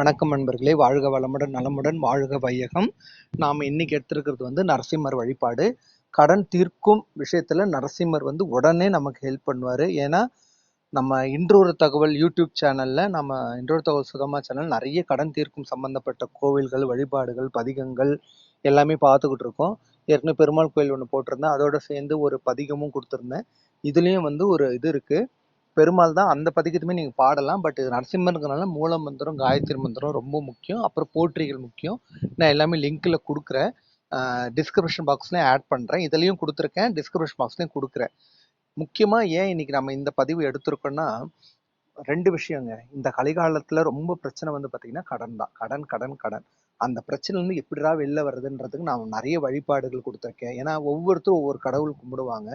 வணக்கம் நண்பர்களே. வாழ்க வளமுடன் நலமுடன் வாழ்க வையகம். நாம் இன்னைக்கு எடுத்திருக்கிறது வந்து நரசிம்மர் வழிபாடு. கடன் தீர்க்கும் விஷயத்துல நரசிம்மர் வந்து உடனே நமக்கு ஹெல்ப் பண்ணுவார். ஏன்னா நம்ம இன்றொரு தகவல் யூடியூப் சேனல்ல நம்ம இன்றொரு தகவல் சுகமா சேனல் நிறைய கடன் தீர்க்கும் சம்பந்தப்பட்ட கோவில்கள் வழிபாடுகள் பதிகங்கள் எல்லாமே பார்த்துக்கிட்டு இருக்கோம். ஏற்கனவே பெருமாள் கோயில் ஒன்று போட்டிருந்தேன். அதோட சேர்ந்து ஒரு பதிகமும் கொடுத்துருந்தேன். இதுலேயும் வந்து ஒரு இது இருக்குது பெருமாள் தான் அந்த பதிகத்துமே நீங்கள் பாடலாம். பட் இது நரசிம்மருங்கிறனால மூல மந்திரம் காயத்ரி மந்திரம் ரொம்ப முக்கியம். அப்புறம் போற்றிகள் முக்கியம். நான் எல்லாமே லிங்க்கில் கொடுக்குறேன். டிஸ்கிரிப்ஷன் பாக்ஸ்லேயும் ஆட் பண்ணுறேன் இதுலேயும் கொடுத்துருக்கேன். டிஸ்கிரிப்ஷன் பாக்ஸ்லேயும் கொடுக்குறேன். முக்கியமாக ஏன் இன்னைக்கு நம்ம இந்த பதிவு எடுத்திருக்கோம்னா ரெண்டு விஷயங்க. இந்த கலிகாலத்தில் ரொம்ப பிரச்சனை வந்து பார்த்தீங்கன்னா கடன் தான். கடன் கடன் கடன். அந்த பிரச்சனைலேருந்து எப்படிடா வெளில வருதுன்றதுக்கு நான் நிறைய வழிபாடுகள் கொடுத்துருக்கேன். ஏன்னா ஒவ்வொருத்தரும் ஒவ்வொரு கடவுள் கும்பிடுவாங்க.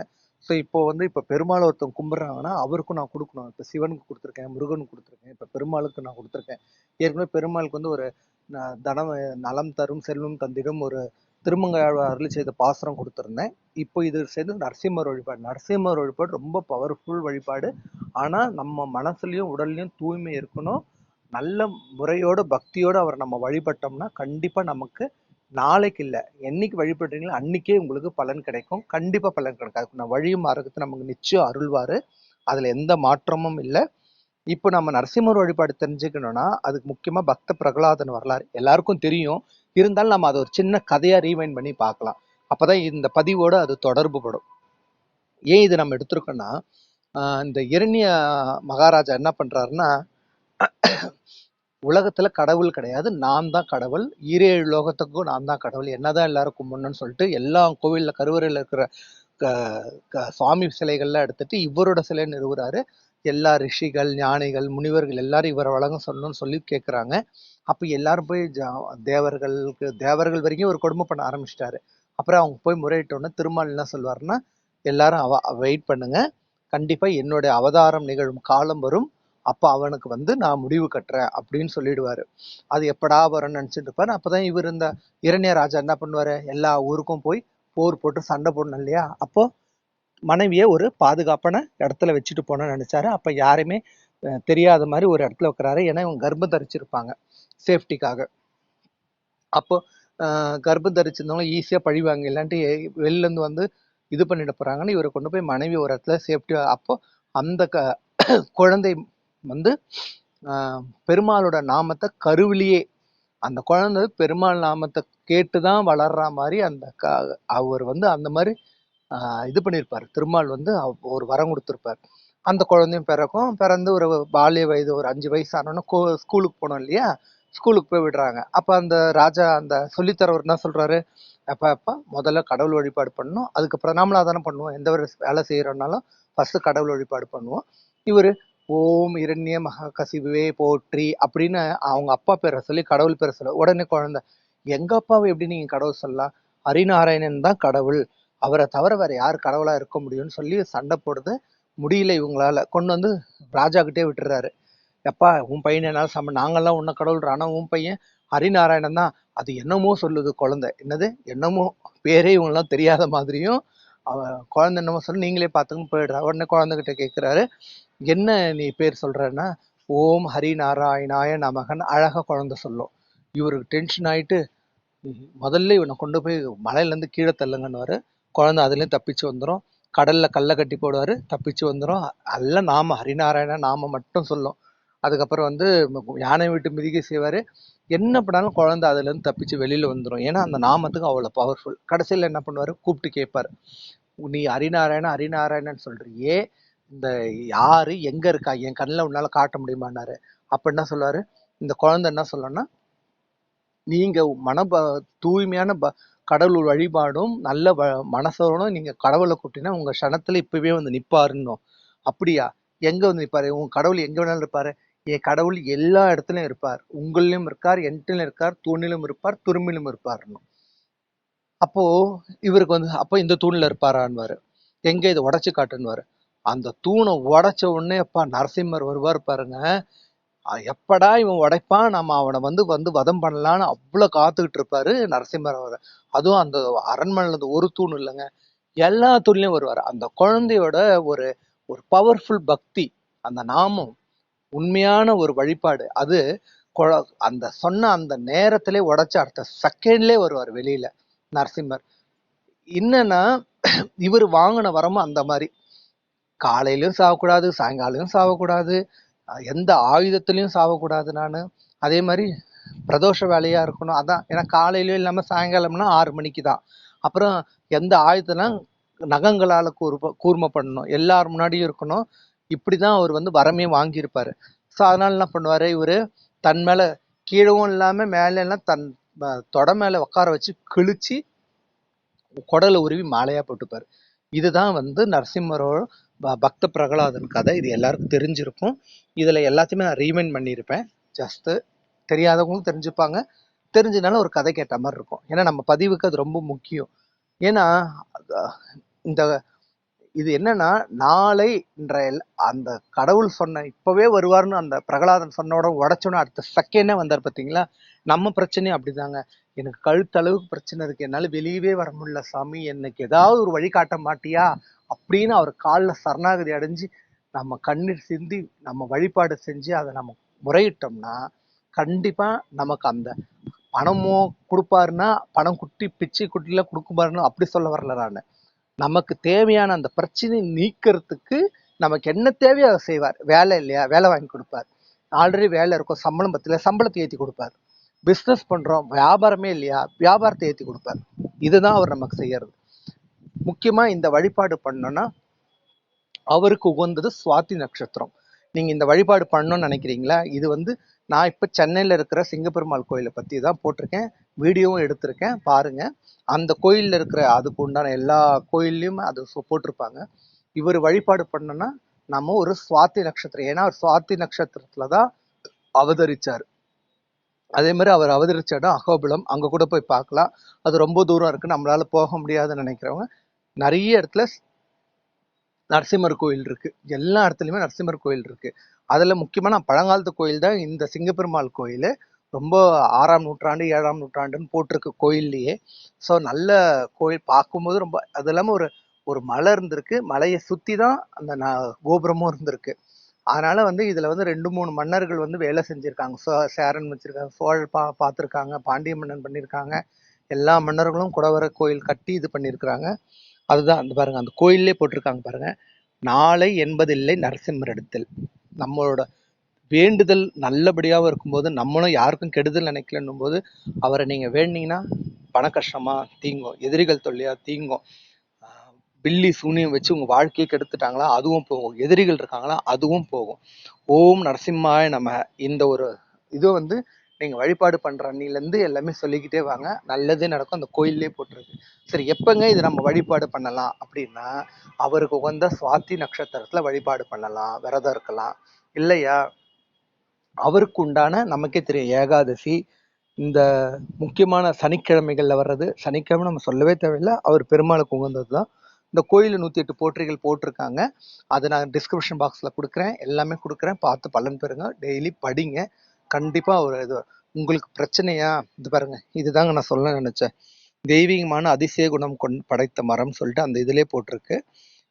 ஸோ இப்போ வந்து இப்போ பெருமாள் ஒருத்தவங்க கும்பிட்றாங்கன்னா அவருக்கும் நான் கொடுக்கணும். இப்போ சிவனுக்கு கொடுத்துருக்கேன் முருகனுக்கு கொடுத்துருக்கேன் இப்போ பெருமாளுக்கு நான் கொடுத்துருக்கேன். ஏற்கனவே பெருமாளுக்கு வந்து ஒரு ந- தனம் நலம் தரும் செல்வம் தந்திடும் ஒரு திருமங்கையாழ்வார் அருளி செய்த பாசுரம் கொடுத்துருந்தேன். இப்போ இது சேர்ந்து நரசிம்மர் வழிபாடு. நரசிம்மர் வழிபாடு ரொம்ப பவர்ஃபுல் வழிபாடு. ஆனால் நம்ம மனசுலையும் உடல்லையும் தூய்மை இருக்கணும். நல்ல முறையோட பக்தியோடு அவர் நம்ம வழிபட்டோம்னா கண்டிப்பாக நமக்கு நாளைக்கு இல்லை என்னைக்கு வழிபடுறீங்களோ அன்னைக்கே உங்களுக்கு பலன் கிடைக்கும். கண்டிப்பாக பலன் கிடைக்கும். அதுக்கு நான் வழியும் மார்க்கத்தை நமக்கு நிச்சயம் அருள்வார். அதில் எந்த மாற்றமும் இல்லை. இப்போ நம்ம நரசிம்மர் வழிபாடு தெரிஞ்சுக்கணும்னா அதுக்கு முக்கியமாக பக்த பிரகலாதன் வரலாறு எல்லாருக்கும் தெரியும். இருந்தாலும் நம்ம அதை ஒரு சின்ன கதையாக ரீவைண்ட் பண்ணி பார்க்கலாம். அப்போ தான் இந்த பதிவோட அது தொடர்பு படும் ஏன் இது நம்ம எடுத்திருக்கோம்னா இந்த இரணிய மகாராஜா என்ன பண்ணுறாருன்னா உலகத்துல கடவுள் கிடையாது. நான் தான் கடவுள். ஈரேழு லோகத்துக்கும் நான் தான் கடவுள். என்னதான் எல்லாரும் கும்பிடணும்னு சொல்லிட்டு எல்லா கோவில்ல கருவறையில இருக்கிற க- க- சுவாமி சிலைகள்லாம் எடுத்துட்டு இவரோட சிலை நிறுவுறாரு. எல்லா ரிஷிகள் ஞானிகள் முனிவர்கள் எல்லாரும் இவரை வழங்க சொல்லணும்னு சொல்லி கேட்குறாங்க அப்போ எல்லாரும் போய் ஜா- தேவர்களுக்கு தேவர்கள் வரைக்கும் ஒரு கொடுமை பண்ண ஆரம்பிச்சிட்டாரு. அப்புறம் அவங்க போய் முறையிட்டோன்னே திருமால் என்ன சொல்வாருன்னா எல்லாரும் அவ வெயிட் பண்ணுங்க. கண்டிப்பாக என்னுடைய அவதாரம் நிகழும் காலம் வரும். அப்போ அவனுக்கு வந்து நான் முடிவு கட்டுறேன் அப்படின்னு சொல்லிடுவாரு. அது எப்படா வரும்னு நினச்சிட்டு இருப்பார். அப்போ தான் இவர் இந்த இரணிய ராஜா என்ன பண்ணுவார்? எல்லா ஊருக்கும் போய் போர் போட்டு சண்டை போடணும் இல்லையா? அப்போ மனைவியை ஒரு பாதுகாப்பான இடத்துல வச்சுட்டு போனோம்னு நினைச்சாரு. அப்போ யாருமே தெரியாத மாதிரி ஒரு இடத்துல வைக்கிறாரு ஏன்னா இவங்க கர்ப்பம் தரிச்சிருப்பாங்க சேஃப்டிக்காக. அப்போ கர்ப்பம் தரிச்சிருந்தவங்க ஈஸியாக பழிவாங்க இல்லாட்டி வெளிலேருந்து வந்து இது பண்ணிட போகிறாங்கன்னு இவரை கொண்டு போய் மனைவி ஒரு இடத்துல சேஃப்டி அப்போ அந்த க குழந்தை வந்து ஆஹ் பெருமாளோட நாமத்தை கருவிலேயே அந்த குழந்தை பெருமாள் நாமத்தை கேட்டு தான் வளர்ற மாதிரி அந்த க அவர் வந்து அந்த மாதிரி ஆஹ் இது பண்ணியிருப்பார். திருமால் வந்து ஒரு வரம் கொடுத்துருப்பார். அந்த குழந்தையும் பிறக்கும். பிறந்து ஒரு பாலிய வயது ஒரு அஞ்சு வயசு ஆனோன்னு கோ ஸ்கூலுக்கு போனோம் இல்லையா? ஸ்கூலுக்கு போய் விடுறாங்க. அப்போ அந்த ராஜா அந்த சொல்லித்தரவர் என்ன சொல்றாரு? எப்போ எப்போ? முதல்ல கடவுள் வழிபாடு பண்ணணும். அதுக்கப்புறம் நாமளாக தானே பண்ணுவோம். எந்த ஒரு வேலை செய்கிறோன்னாலும் ஃபஸ்ட்டு கடவுள் வழிபாடு பண்ணுவோம். இவர் ஓம் இரண்ய மகா போற்றி அப்படின்னு அவங்க அப்பா பேரை சொல்லி கடவுள் பேரை சொல்ல உடனே குழந்தை எங்க அப்பாவை எப்படி நீங்க கடவுள் சொல்லலாம்? ஹரிநாராயணன் தான் கடவுள். அவரை தவிர வேற யார் கடவுளா இருக்க முடியும்னு சொல்லி சண்டை போடுது. முடியல இவங்களால. கொண்டு வந்து ராஜா கிட்டே விட்டுறாரு. எப்பா உன் பையன் என்னால சம நாங்கள்லாம் உன்ன கடவுள் ஆனா உன் பையன் ஹரிநாராயணன் தான். அது என்னமோ சொல்லுது குழந்தை. என்னது? என்னமோ பேரே இவங்கெல்லாம் தெரியாத மாதிரியும் அவன் குழந்தை என்னமோ சொல்லி நீங்களே பார்த்துக்கன்னு போயிடுறா. உடனே குழந்தைகிட்ட கேட்குறாரு என்ன நீ பேர் சொல்றன்னா ஓம் ஹரி நாராயணாய நமகன் அழகா குழந்தை சொல்லும். இவருக்கு டென்ஷன் ஆயிட்டு முதல்ல இவனை கொண்டு போய் மலையிலேருந்து கீழே தள்ளுங்கன்னுவாரு. குழந்தை அதுலேயும் தப்பிச்சு வந்துடும் கடல்ல கல்லை கட்டி போடுவார் தப்பிச்சு வந்துடும் அல்ல நாம ஹரிநாராயண நாம மட்டும் சொல்லும். அதுக்கப்புறம் வந்து யானை விட்டு மிதிக்க செய்வார். என்ன பண்ணாலும் குழந்தை அதுலேருந்து தப்பிச்சு வெளியில் வந்துடும் ஏன்னா அந்த நாமத்துக்கு அவ்வளோ பவர்ஃபுல் கடைசியில் என்ன பண்ணுவார்? கூப்பிட்டு கேட்பாரு. நீ ஹரிநாராயண ஹரிநாராயணன்னு சொல்கிறியே இந்த யாரு எங்க இருக்கா? என் கண்ணில் உன்னால காட்ட முடியுமான்னாரு. அப்ப என்ன சொல்லுவாரு? இந்த குழந்தை என்ன சொல்லணும்னா நீங்க மன ப- தூய்மையான ப- கடவுள் வழிபாடும் நல்ல வ- மனசோடும் நீங்க கடவுளை கூட்டினா உங்க க்ஷணத்துல இப்பவே வந்து நிப்பாருன்னும் அப்படியா? எங்க வந்து நிப்பாரு? உங்க கடவுள் எங்க வேணாலும் இருப்பாரு. என் கடவுள் எல்லா இடத்துலயும் இருப்பார். உங்களிலும் இருக்கார் என்கிலும் இருக்கார் தூணிலும் இருப்பார் துரும்பிலும் இருப்பார்னு அப்போ இவருக்கு வந்து அப்போ இந்த தூணில் இருப்பாரான்வாரு எங்க இதை உடச்சு காட்டுன்னுவாரு. அந்த தூணை உடைச்ச உடனே அப்பா நரசிம்மர் வருவார் பாருங்க. எப்படா இவன் உடைப்பான்? நம்ம அவனை வந்து வந்து வதம் பண்ணலான்னு அவ்வளோ காத்துக்கிட்டு இருப்பாரு நரசிம்மர் அவர். அதுவும் அந்த அரண்மனையில் அந்த ஒரு தூண் இல்லைங்க. எல்லா தூண்லையும் வருவார். அந்த குழந்தையோட ஒரு ஒரு பவர்ஃபுல் பக்தி அந்த நாமம் உண்மையான ஒரு வழிபாடு அது அந்த சொன்ன அந்த நேரத்திலே உடைச்சு அடுத்த செகண்ட்லேயே வருவார் வெளியில நரசிம்மர். என்னன்னா இவர் வாங்கின வரமும் அந்த மாதிரி. காலையிலையும் சாகக்கூடாது சாயங்காலையும் சாகக்கூடாது எந்த ஆயுதத்திலையும் சாவக்கூடாது நான். அதே மாதிரி பிரதோஷ வேலையா இருக்கணும் அதான். ஏன்னா காலையிலயும் இல்லாமல் சாயங்காலம்னா ஆறு மணிக்கு தான். அப்புறம் எந்த ஆயுதம்லாம் நகங்களால கூர்ம கூர்மை பண்ணணும் எல்லார் முன்னாடியும் இருக்கணும். இப்படிதான் அவர் வந்து வரமே வாங்கியிருப்பாரு. ஸோ அதனால என்ன பண்ணுவாரு இவரு தன் மேல கீழவும் இல்லாமல் மேலே எல்லாம் தன் தொட மேலே உட்கார வச்சு கிழிச்சு குடலை உருவி மாலையா போட்டுப்பாரு. இதுதான் வந்து நரசிம்மரோட ப- பக்த பிரகலாதன் கதை. இது எல்லாருக்கும் தெரிஞ்சிருக்கும். இதில் எல்லாத்தையுமே நான் ரீமைண்ட் பண்ணியிருப்பேன். ஜஸ்ட்டு தெரியாதவங்களும் தெரிஞ்சுப்பாங்க. தெரிஞ்சதுனால ஒரு கதை கேட்ட மாதிரி இருக்கும். ஏன்னா நம்ம பதிவுக்கு அது ரொம்ப முக்கியம். ஏன்னா இந்த இது என்னன்னா நாளை என்ற அந்த கடவுள் சொன்ன இப்பவே வருவார்னு அந்த பிரகலாதன் சொன்னோட உடச்சோன்னு அடுத்த செகண்டே வந்தார் பார்த்தீங்களா நம்ம பிரச்சனையும் அப்படிதாங்க. எனக்கு கழுத்தளவுக்கு பிரச்சனை இருக்கு. என்னால வெளியவே வர முடியல சாமி. எனக்கு ஏதாவது ஒரு வழி காட்ட மாட்டியா? அப்படின்னு அவர் காலில் சரணாகதி அடைஞ்சு நம்ம கண்ணீர் சிந்தி நம்ம வழிபாடு செஞ்சு அதை நம்ம முறையிட்டோம்னா கண்டிப்பா நமக்கு அந்த பணமோ கொடுப்பாருன்னா பணம் குட்டி பிச்சை குட்டில கொடுக்குமாருன்னு அப்படி சொல்ல வரல நான். நமக்கு தேவையான அந்த பிரச்சனையை நீக்கிறதுக்கு நமக்கு என்ன தேவையோ அதை செய்வார். வேலை இல்லையா? வேலை வாங்கி கொடுப்பார். ஆல்ரெடி வேலை இருக்கும். சம்பளம் பத்தில சம்பளத்தை ஏற்றி கொடுப்பார். பிஸ்னஸ் பண்றோம். வியாபாரமே இல்லையா? வியாபாரத்தை ஏற்றி கொடுப்பார். இதுதான் அவர் நமக்கு செய்யறது. முக்கியமா இந்த வழிபாடு பண்ணோம்னா அவருக்கு உகந்தது சுவாதி நட்சத்திரம். நீங்க இந்த வழிபாடு பண்ணணும்னு நினைக்கிறீங்களா? இது வந்து நான் இப்போ சென்னையில் இருக்கிற சிங்கப்பெருமாள் கோயிலை பற்றி தான் போட்டிருக்கேன். வீடியோவும் எடுத்திருக்கேன். பாருங்கள் அந்த கோயிலில் இருக்கிற அதுக்கு உண்டான எல்லா கோயில்லையும் அது போட்டிருப்பாங்க. இவர் வழிபாடு பண்ணோன்னா நம்ம ஒரு சுவாதி நட்சத்திரம் ஏன்னா அவர் சுவாதி நட்சத்திரத்தில் தான் அவதரிச்சார். அதே மாதிரி அவர் அவதரிச்ச இடம் அகோபிலம். அங்கே கூட போய் பார்க்கலாம். அது ரொம்ப தூரம் இருக்குது நம்மளால் போக முடியாதுன்னு நினைக்கிறவங்க. நிறைய இடத்துல நரசிம்மர் கோயில் இருக்குது எல்லா இடத்துலையுமே நரசிம்மர் கோயில் இருக்குது அதில் முக்கியமாக நான் பழங்காலத்து கோயில் தான் இந்த சிங்கப்பெருமாள் கோயில். ரொம்ப ஆறாம் நூற்றாண்டு ஏழாம் நூற்றாண்டுன்னு போட்டிருக்கு கோயில்லையே. ஸோ நல்ல கோயில் பார்க்கும்போது ரொம்ப அது இல்லாமல் ஒரு ஒரு மலை இருந்திருக்கு. மலையை சுற்றி தான் அந்த ந- கோபுரமும் இருந்திருக்கு. அதனால் வந்து இதில் வந்து ரெண்டு மூணு மன்னர்கள் வந்து வேலை செஞ்சுருக்காங்க. சோ சேரன் வச்சிருக்காங்க சோழர் பா பார்த்துருக்காங்க பாண்டிய மன்னன் பண்ணியிருக்காங்க எல்லா மன்னர்களும் குடவர கோயில் கட்டி இது பண்ணியிருக்கிறாங்க அதுதான் அந்த பாருங்கள் அந்த கோயிலே போட்டிருக்காங்க பாருங்கள் நாளை என்பதில்லை நரசிம்மர் இடத்தில் நம்மளோட வேண்டுதல் நல்லபடியாகவும் இருக்கும்போது நம்மளும் யாருக்கும் கெடுதல் நினைக்கலன்னும் போது அவரை நீங்கள் வேண்டிங்கன்னா பண கஷ்டமாக தீங்கும் எதிரிகள் தொல்லையாக தீங்கும் பில்லி சூனியம் வச்சு உங்கள் வாழ்க்கையை கெடுத்துட்டாங்களா அதுவும் போகும். எதிரிகள் இருக்காங்களா அதுவும் போகும். ஓம் நரசிம்மாய நம்ம இந்த ஒரு இது வந்து நீங்கள் வழிபாடு பண்ணுற அன்னிலேருந்து எல்லாமே சொல்லிக்கிட்டே வாங்க. நல்லதே நடக்கும். அந்த கோயிலே போட்டிருக்கு. சரி எப்போங்க இது நம்ம வழிபாடு பண்ணலாம்? அப்படின்னா அவருக்கு உகந்த சுவாத்தி நட்சத்திரத்தில் வழிபாடு பண்ணலாம். விரதம் இருக்கலாம். இல்லையா? அவருக்கு உண்டான நமக்கே தெரியும் ஏகாதசி. இந்த முக்கியமான சனிக்கிழமைகளில் வர்றது சனிக்கிழமை நம்ம சொல்லவே தேவையில்லை. அவர் பெருமாளுக்கு உகந்தது தான். இந்த கோயிலில் நூற்றி எட்டு போற்றிகள் போட்டிருக்காங்க. அதை நான் டிஸ்கிரிப்ஷன் பாக்ஸில் கொடுக்குறேன். எல்லாமே கொடுக்குறேன். பார்த்து பலன் பெறுங்க. டெய்லி படிங்க. கண்டிப்பாக ஒரு இது உங்களுக்கு பிரச்சனையா? இது பாருங்க இதுதாங்க நான் சொல்ல நினைச்சேன். தெய்வீகமான அதிசய குணம் கொண் படைத்த மரம் சொல்லிட்டு அந்த இதுலேயே போட்டிருக்கு.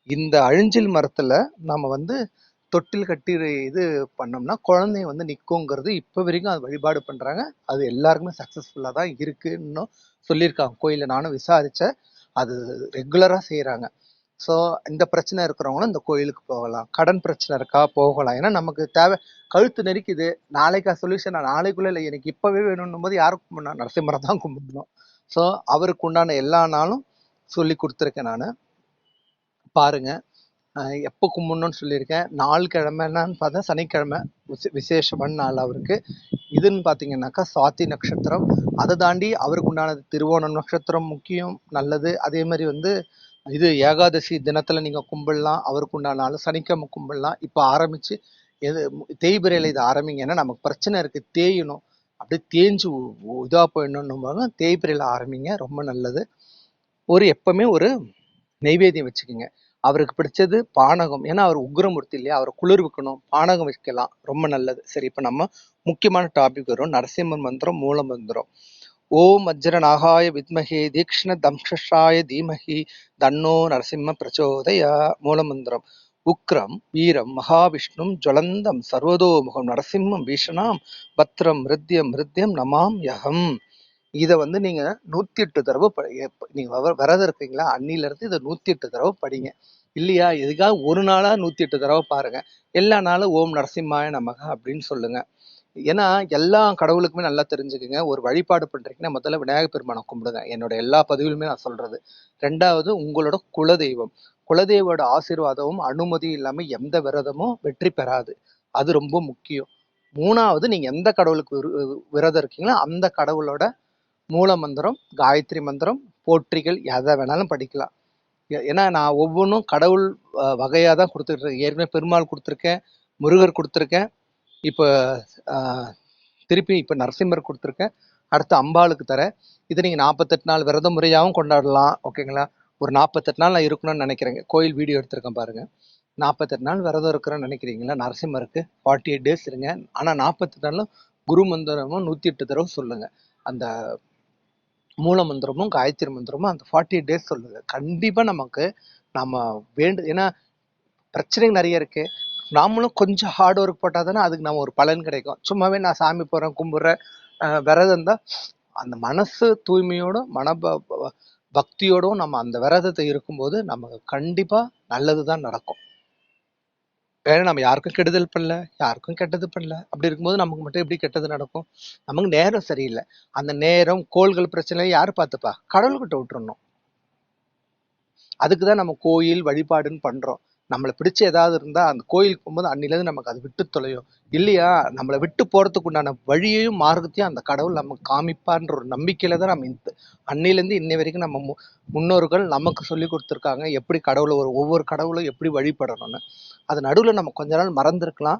இந்த அழிஞ்சில் மரத்தில் நம்ம வந்து தொட்டில் கட்டி இது பண்ணோம்னா குழந்தைய வந்து நிற்குங்கிறது இப்போ வரைக்கும் அது வழிபாடு பண்ணுறாங்க அது எல்லாருக்குமே சக்ஸஸ்ஃபுல்லாக தான் இருக்குன்னு சொல்லியிருக்காங்க. கோயிலில் நானும் விசாரித்தேன் அது ரெகுலராக செய்கிறாங்க ஸோ இந்த பிரச்சனை இருக்கிறவங்களும் இந்த கோயிலுக்கு போகலாம். கடன் பிரச்சனை இருக்கா? போகலாம். ஏன்னா நமக்கு தேவை கழுத்து நெரிக்குது. நாளைக்கா சொல்யூஷன் நாளைக்குள்ள இல்லை. எனக்கு இப்பவே வேணும்னும் போது யாரும் கும்பிடணும் நரசிம்மரை தான் கும்பிடணும். ஸோ அவருக்கு உண்டான எல்லா நாளும் சொல்லி கொடுத்துருக்கேன் நான். பாருங்க. அஹ் எப்போ கும்பிடணும்னு சொல்லியிருக்கேன். நாள் கிழமைன்னு பார்த்தா சனிக்கிழமை விசே- விசேஷமான நாள் அவருக்கு. இதுன்னு பார்த்தீங்கன்னாக்கா சுவாத்தி நட்சத்திரம். அதை தாண்டி அவருக்கு உண்டானது திருவோணம் நட்சத்திரம் முக்கியம் நல்லது. அதே மாதிரி வந்து இது ஏகாதசி தினத்துல நீங்க கும்பிடலாம் அவருக்கு உண்டான சனிக்கிழமை கும்பிடலாம். இப்போ ஆரம்பிச்சு எது தேய்பிரையில இது ஆரம்பிங்கன்னா நமக்கு பிரச்சனை இருக்கு. தேயணும். அப்படியே தேஞ்சு உ- உ- இதா போயிடணும் தேய்பிரையில ஆரம்பிங்க. ரொம்ப நல்லது. ஒரு எப்பவுமே ஒரு நெய்வேத்தியம் வச்சுக்கோங்க. அவருக்கு பிடிச்சது பானகம். ஏன்னா அவர் உக்ரமூர்த்தி இல்லையா? அவரை குளிர்விக்கணும். பானகம் வைக்கலாம். ரொம்ப நல்லது. சரி இப்போ நம்ம முக்கியமான டாபிக் வரும். நரசிம்மன் மந்திரம் மூல மந்திரம். ஓம் வஜ்ரநாகாய வித்மஹே தீக்ஷ்ண தம்ஷாய தீமஹி தன்னோ நரசிம்ம பிரச்சோதயா மூலமந்திரம். உக்ரம் வீரம் மகாவிஷ்ணும் ஜுவலந்தம் சர்வதோமுகம் நரசிம்மம் பீஷணாம் பத்ரம் மிருத்யம் மிருத்யம் நமாம் யகம். இதை வந்து நீங்க நூத்தி எட்டு தடவை ப- நீங்க விரதம் இருக்கீங்களா? அன்னில இருந்து இதை நூத்தி எட்டு தடவை படிங்க. இல்லையா? எதுக்காக ஒரு நாளா நூத்தி எட்டு தடவை பாருங்க. எல்லா நாளும் ஓம் நரசிம்மாய நமக அப்படின்னு சொல்லுங்க. ஏன்னா எல்லா கடவுளுக்குமே நல்லா தெரிஞ்சுக்குங்க. ஒரு வழிபாடு பண்றீங்கன்னா முதல்ல விநாயகர் பெருமானை கும்பிடுங்க. என்னோட எல்லா பதிவிலுமே நான் சொல்றது. ரெண்டாவது உங்களோட குலதெய்வம். குலதெய்வோட ஆசீர்வாதமும் அனுமதி இல்லாம எந்த விரதமும் வெற்றி பெறாது. அது ரொம்ப முக்கியம். மூணாவது நீங்க எந்த கடவுளுக்கு விரு- விரதம் இருக்கீங்களோ அந்த கடவுளோட மூல மந்திரம் காயத்ரி மந்திரம் போற்றிகள் எதை வேணாலும் படிக்கலாம். ஏ- ஏன்னா நான் ஒவ்வொன்றும் கடவுள் வகையாக தான் கொடுத்துருக்கேன் ஏற்கனவே பெருமாள் கொடுத்துருக்கேன் முருகர் கொடுத்துருக்கேன். இப்போ திருப்பி இப்போ நரசிம்மர் கொடுத்துருக்கேன். அடுத்து அம்பாளுக்கு தரேன். இது நீங்கள் நாற்பத்தெட்டு நாள் விரத முறையாகவும் கொண்டாடலாம். ஓகேங்களா? ஒரு நாற்பத்தெட்டு நாள் நான் இருக்கணும்னு நினைக்கிறேங்க. கோயில் வீடியோ எடுத்திருக்கேன் பாருங்கள் நாற்பத்தெட்டு நாள் விரதம் இருக்கிறேன்னு நினைக்கிறீங்களா? நரசிம்மருக்கு ஃபார்ட்டி எயிட் டேஸ் இருங்க. ஆனால் நாற்பத்தெட்டு நாளும் குரு மந்திரமும் நூற்றி எட்டு தடவை சொல்லுங்கள் அந்த மூல மந்திரமும் காயத்ரி மந்திரமும் அந்த ஃபார்ட்டி எயிட் டேஸ் சொல்லுங்கள் கண்டிப்பாக நமக்கு நம்ம வேண்டு ஏன்னா பிரச்சனைகள் நிறைய இருக்குது நாமளும் கொஞ்சம் ஹார்ட் ஒர்க் போட்டால் தானே அதுக்கு நம்ம ஒரு பலன் கிடைக்கும். சும்மாவே நான் சாமி போகிறேன் கும்பிட்றேன் விரதம் தான் அந்த மனசு தூய்மையோடும் மன பக்தியோடும் நம்ம அந்த விரதத்தை இருக்கும்போது நமக்கு கண்டிப்பாக நல்லது தான் நடக்கும். வேற நம்ம யாருக்கும் கெடுதல் பண்ணல யாருக்கும் கெட்டது பண்ணல அப்படி இருக்கும்போது நமக்கு மட்டும் எப்படி கெட்டது நடக்கும்? நமக்கு நேரம் சரியில்லை. அந்த நேரம் கோள்கள் பிரச்சனை யார் பார்த்துப்பா? கடவுள்கிட்ட விட்டுறணும். அதுக்கு தான் நம்ம கோயில் வழிபாடுன்னு பண்றோம். நம்மளை பிடிச்ச ஏதாவது இருந்தால் அந்த கோயிலுக்கு போகும்போது அன்னிலேருந்து நமக்கு அது விட்டு தொலையும். இல்லையா? நம்மளை விட்டு போகிறதுக்கு உண்டான வழியையும் மார்க்கத்தையும் அந்த கடவுள் நமக்கு காமிப்பான்ற ஒரு நம்பிக்கையில தான் நம்ம இந்த அன்னிலேருந்து இன்னை வரைக்கும் நம்ம மு- முன்னோர்கள் நமக்கு சொல்லி கொடுத்துருக்காங்க. எப்படி கடவுளை ஒரு ஒவ்வொரு கடவுளும் எப்படி வழிபடணும்னு. அது நடுவில் நம்ம கொஞ்ச நாள் மறந்துருக்கலாம்.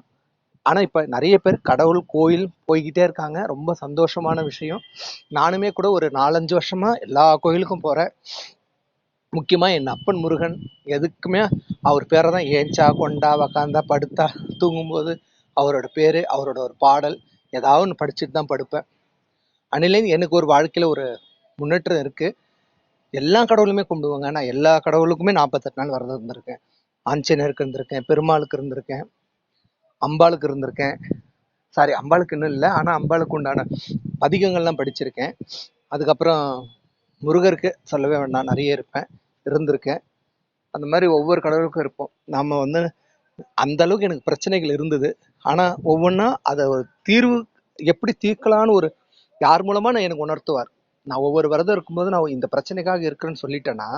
ஆனால் இப்போ நிறைய பேர் கடவுள் கோயில் போய்கிட்டே இருக்காங்க. ரொம்ப சந்தோஷமான விஷயம். நானுமே கூட ஒரு நாலஞ்சு வருஷமாக எல்லா கோயிலுக்கும் போகிறேன் முக்கியமாக என் அப்பன் முருகன் எதுக்குமே அவர் பேரை தான் ஏஞ்சா கொண்டா உக்காந்தா படுத்தா தூங்கும்போது அவரோட பேர் அவரோட ஒரு பாடல் ஏதாவது ஒன்று படிச்சுட்டு தான் படுப்பேன். அன்னிலேருந்து எனக்கு ஒரு வாழ்க்கையில் ஒரு முன்னேற்றம் இருக்குது எல்லா கடவுளுமே கும்பிடுவாங்க. நான் எல்லா கடவுளுக்குமே நாற்பத்தெட்டு நாள் விரதம் இருந்திருக்கேன். ஆஞ்சநேயருக்கு இருந்திருக்கேன் பெருமாளுக்கு இருந்திருக்கேன் அம்பாளுக்கு இருந்திருக்கேன். சாரி அம்பாளுக்கு இன்னும் இல்லை. ஆனால் அம்பாளுக்கு உண்டான பதிகங்கள்லாம் படிச்சிருக்கேன். அதுக்கப்புறம் முருகருக்கு சொல்லவே வேண்டாம் நிறைய இருப்பேன். இருந்திருக்கேன். அந்த மாதிரி ஒவ்வொரு கடவுளுக்கும் இருப்போம். நம்ம வந்து அந்த அளவுக்கு எனக்கு பிரச்சனைகள் இருந்தது. ஆனால் ஒவ்வொன்றா அதை ஒரு தீர்வு எப்படி தீர்க்கலான்னு ஒரு யார் மூலமா நான் எனக்கு உணர்த்துவார். நான் ஒவ்வொரு விரதம் இருக்கும்போது நான் இந்த பிரச்சனைக்காக இருக்கிறேன்னு சொல்லிட்டேன்னா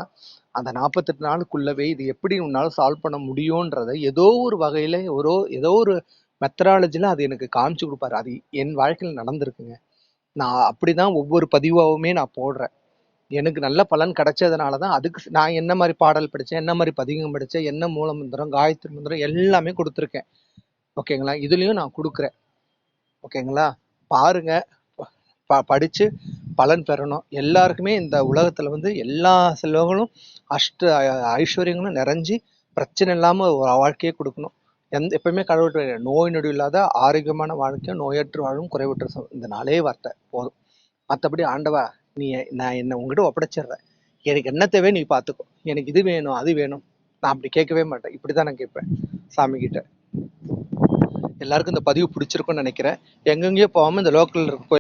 அந்த நாற்பத்தெட்டு நாளுக்குள்ளவே இது எப்படி உன்னால் சால்வ் பண்ண முடியுன்றதை ஏதோ ஒரு வகையில் ஒரு ஏதோ ஒரு மெத்தடாலஜியில் அது எனக்கு காமிச்சு கொடுப்பாரு. அது என் வாழ்க்கையில் நடந்திருக்குங்க. நான் அப்படிதான் ஒவ்வொரு பதிவாகவுமே நான் போடுறேன். எனக்கு நல்ல பலன் கிடைச்சதுனால தான் அதுக்கு நான் என்ன மாதிரி பாடல் படித்தேன் என்ன மாதிரி பதிகம் படித்தேன் என்ன மூலமந்திரம் காயத்ரி மந்திரம் எல்லாமே கொடுத்துருக்கேன். ஓகேங்களா? இதுலேயும் நான் கொடுக்குறேன். ஓகேங்களா? பாருங்க. ப- படித்து பலன் பெறணும். எல்லாருக்குமே இந்த உலகத்தில் வந்து எல்லா செல்வங்களும் அஷ்ட ஐஸ்வர்யங்களும் நிறைஞ்சு பிரச்சனை இல்லாமல் ஒரு வாழ்க்கையை கொடுக்கணும். எந்த எப்பயுமே கடவுள் நோய் நொடி இல்லாத ஆரோக்கியமான வாழ்க்கையும் நோயற்று வாழும் குறைவற்ற இந்த நாளே வார்த்தை. போதும். மற்றபடி ஆண்டவா நீ நான் என்ன உங்ககிட்ட ஒப்படைச்சிடுறேன். எனக்கு என்ன தேவை நீ பார்த்துக்கோ. எனக்கு இது வேணும் அது வேணும். நான் அப்படி கேட்கவே மாட்டேன். இப்படிதான் நான் கேட்பேன் சாமி கிட்ட எல்லாருக்கும் இந்த பதிவு பிடிச்சிருக்கும்னு நினைக்கிறேன். எங்கெங்கேயோ போகாம இந்த லோக்கல் இருக்க